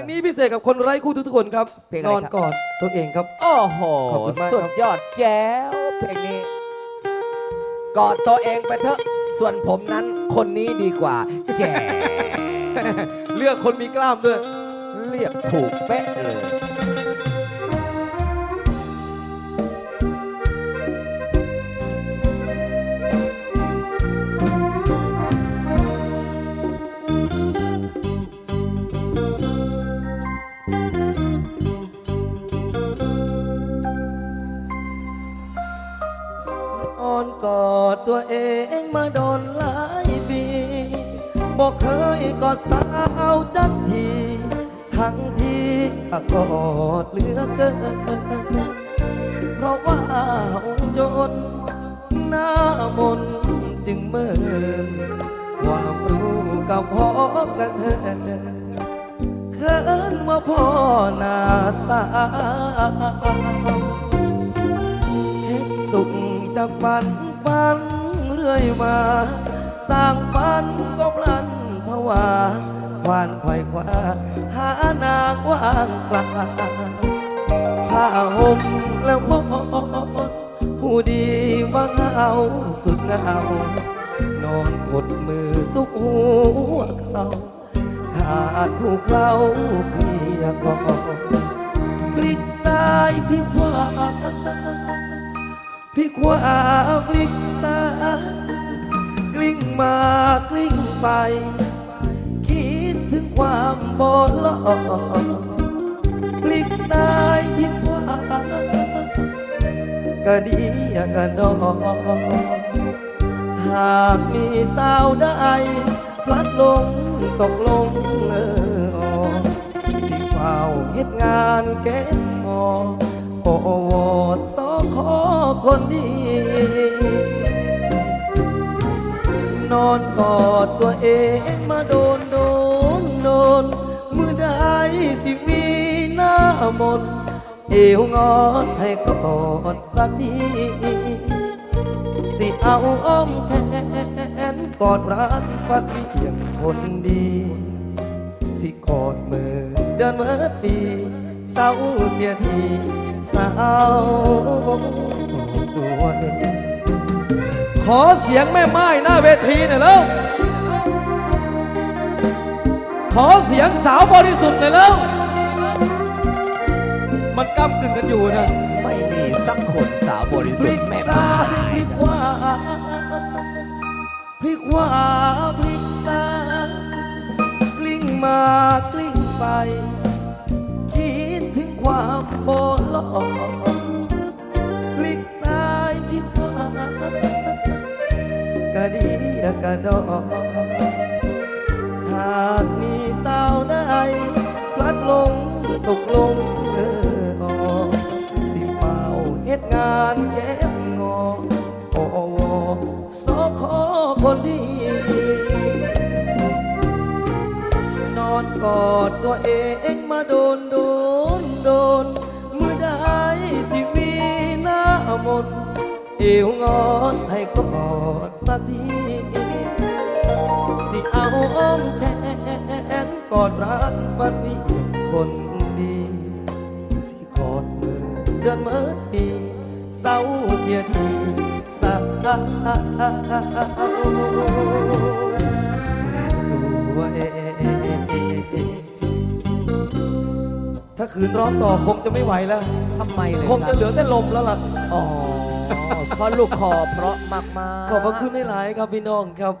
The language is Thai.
งนี้พิเศษกับคนไร้คู่ทุกๆคนครับเพลงอะไรนอนครับก่อนตัวเองครับ โอ้โห ขอบคุณมากครับ สุดยอดแจ๋วเพลงนี้ กอดตัวเองไปเถอะ ส่วนผมนั้นคนนี้ดีกว่าแจ๋เลือกคนมีกล้ามด้วย เรียกถูกเป๊ะเลย ตัวเองมาโดนหลายปีบอกเคยกอดสาวจักที ทั้งที่กอดเหลือเกิน เพราะว่าจนหน้ามนจึงเมินความรู้กับพ่อกันเถอะเขินเมื่อพ่อนาสาเฮ็ดสุขจากฝันฝัน รื่อยมา สร้างฝันก็พลันภาวาควานไขว่ควาหานางว่างเปล่าผ้าห่มแล้วพอผู้ดีว่าเขาสุดเหงานอนกดมือสุกหัวเขาขาดคู่เขาเพียงกอพลิกซ้ายพลิกขวา พลิกขวาพลิกซ้ายกลิ้งมากลิ้งไป คิดถึงความบอลอพลิกซ้ายพลิกขวาก็ดีก็ดอหากมีสาวใดพลัดลงตกลงเออสิเฝ้าเฮ็ดงานเก็บงอโอวส ขอคนดี นอนกอดตัวเองมาโดนโดนโดนมือใดสิมีหน้ามนเอวงอนให้กอดสักทีสิเอาอ้อมแขนกอดรักฟัดเพียงคนดี สิกอดมือเดินเมื่อปีเศร้าเสียที สาวขอเสียงแม่ไม้หน้าเวทีหน่อยแล้วขอเสียงสาวบริสุทธิ์หน่อยแล้วมันก้ากึ่งกันอยู่นะ ไม่มีสักคนสาวบริสุทธิ์แม่ไม้พลิกขวาพลิกขวาพลิกซ้ายกลิ้งมากลิ้งไป คิดถึงความโบลอ พลิกซ้ายพลิกขวากะดีกะดอหากมีสาวใดพลัดลงตกลงเอออสิเฝ้าเฮ็ดงานเก็บงอโอวสอขอคนดี นอนกอดตัวเองมาโดนโดนโดน เอวงอนให้กอดสักที สิเอาอ้อมแขนกอดรักฟันมีคนดี สิกอดมือเดือนเมื่อปีเศร้าเสียทีสาวเองถ้าขืนร้องต่อคงจะไม่ไหวแล้ว ทำไมเลยคงจะเหลือแต่ลมแล้วล่ะ อ๋อ เพราะลูกคอเพราะมากๆ ขอบพระคุณหลายๆครับพี่น้องครับ